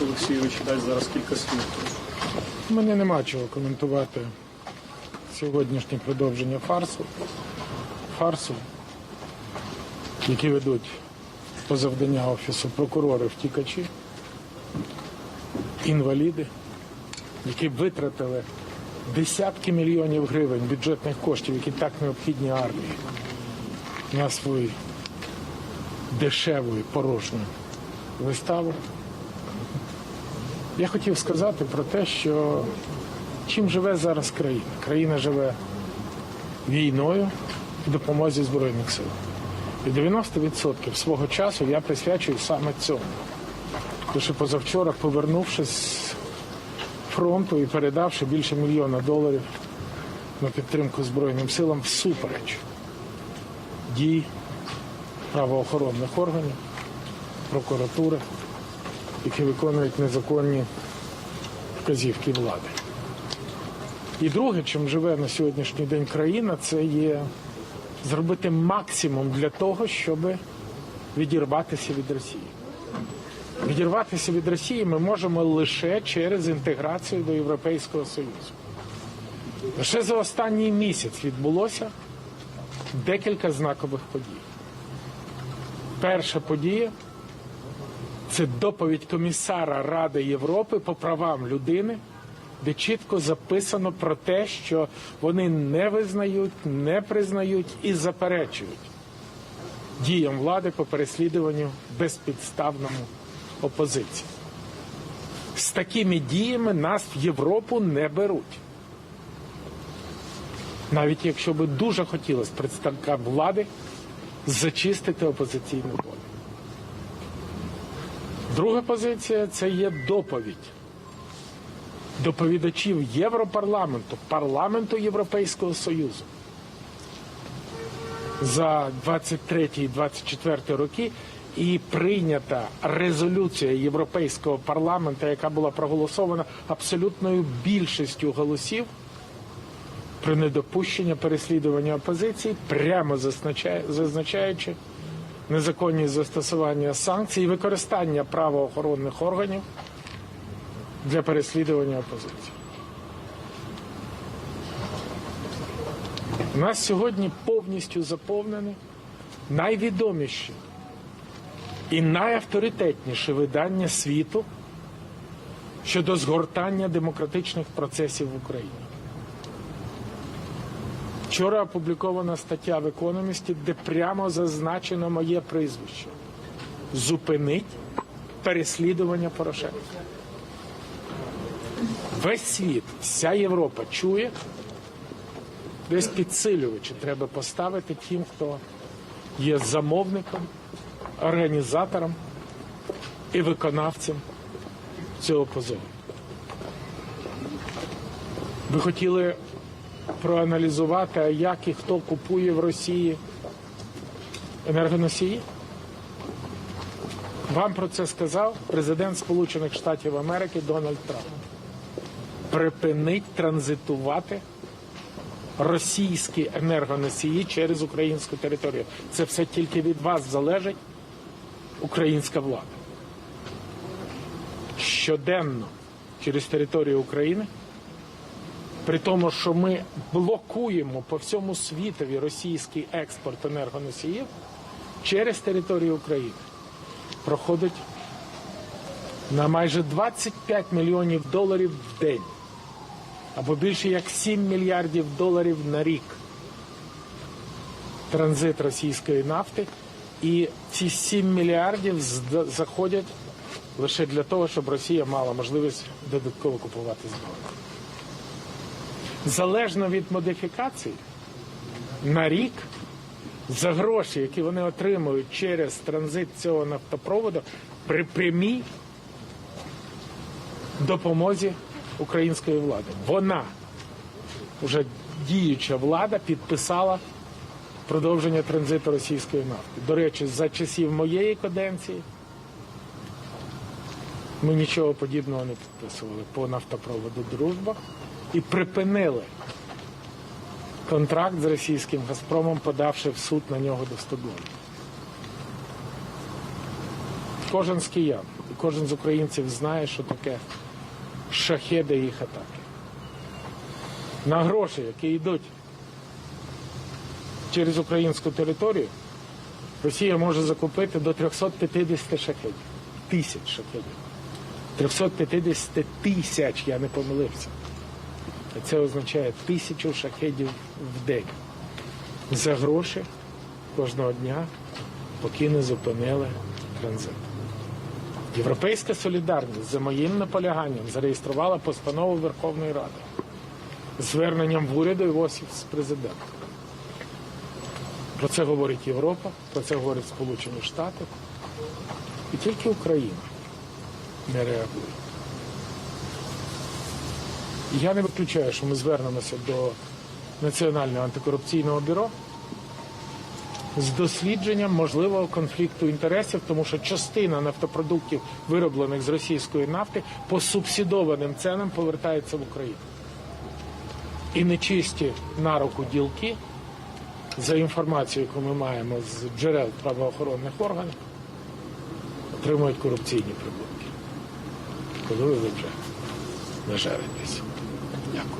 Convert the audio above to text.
Олексійович дасть зараз кілька слів. Мене нема чого коментувати сьогоднішнє продовження фарсу, фарсу, які ведуть по завдання Офісу прокурори втікачі, інваліди, які витратили десятки мільйонів гривень бюджетних коштів, які так необхідні армії, на свою дешеву і порожню виставу. Я хотів сказати про те, що чим живе зараз країна. Країна живе війною і допомозі Збройних сил. І 90% свого часу я присвячую саме цьому. Лише позавчора, повернувшись з фронту і передавши більше мільйона доларів на підтримку Збройним силам всупереч дій правоохоронних органів, прокуратури, які виконують незаконні вказівки влади. І друге, чим живе на сьогоднішній день країна, це є зробити максимум для того, щоб відірватися від Росії. Відірватися від Росії ми можемо лише через інтеграцію до Європейського Союзу. Лише за останній місяць відбулося декілька знакових подій. Перша подія це доповідь комісара Ради Європи по правам людини, де чітко записано про те, що вони не визнають, не признають і заперечують діям влади по переслідуванню безпідставному опозиції. З такими діями нас в Європу не беруть. Навіть якщо би дуже хотілося представникам влади зачистити опозиційне поле. Друга позиція це є доповідь доповідачів Європарламенту, парламенту Європейського Союзу за 23 і 24 роки. І прийнята резолюція Європейського парламенту, яка була проголосована абсолютною більшістю голосів про недопущення переслідування опозиції, прямо зазначаючи незаконні застосування санкцій і використання правоохоронних органів для переслідування опозиції. У нас сьогодні повністю заповнені найвідоміші і найавторитетніші видання світу щодо згортання демократичних процесів в Україні. Вчора опублікована стаття в економісті, де прямо зазначено моє прізвище. Зупинить переслідування Порошенка. Весь світ, вся Європа чує, десь підсилювачі треба поставити тим, хто є замовником, організатором і виконавцем цього позову. Ви хотіли проаналізувати, як і хто купує в Росії енергоносії? Вам про це сказав президент Сполучених Штатів Америки Дональд Трамп. Припинить транзитувати російські енергоносії через українську територію. Це все тільки від вас залежить українська влада. Щоденно через територію України при тому, що ми блокуємо по всьому світові російський експорт енергоносіїв через територію України проходить на майже 25 мільйонів доларів в день або більше як 7 мільярдів доларів на рік транзит російської нафти, і ці 7 мільярдів заходять лише для того, щоб Росія мала можливість додатково купувати зброю залежно від модифікацій, на рік за гроші, які вони отримують через транзит цього нафтопроводу, при прямій допомозі української влади. Вона, вже діюча влада, підписала продовження транзиту російської нафти. До речі, за часів моєї каденції ми нічого подібного не підписували по нафтопроводу Дружба і припинили контракт з російським Газпромом, подавши в суд на нього до 100 доларів. Кожен з киян кожен з українців знає, що таке шахеди їх атаки. На гроші, які йдуть через українську територію, Росія може закупити до 350 шахедів. Тисяч шахедів. 350 тисяч, я не помилився. Це означає тисячу шахедів в день. За гроші кожного дня, поки не зупинили транзит. Європейська солідарність за моїм наполяганням зареєструвала постанову Верховної Ради зверненням в уряду і в офіс президента. Про це говорить Європа, про це говорять Сполучені Штати. І тільки Україна не реагує. Я не виключаю, що ми звернемося до Національного антикорупційного бюро з дослідженням можливого конфлікту інтересів, тому що частина нафтопродуктів, вироблених з російської нафти, по субсидованим ценам повертається в Україну. І нечисті на руку ділки, за інформацією, яку ми маємо з джерел правоохоронних органів, отримують корупційні прибутки. Коли ви вже нажаритесь. Дякую.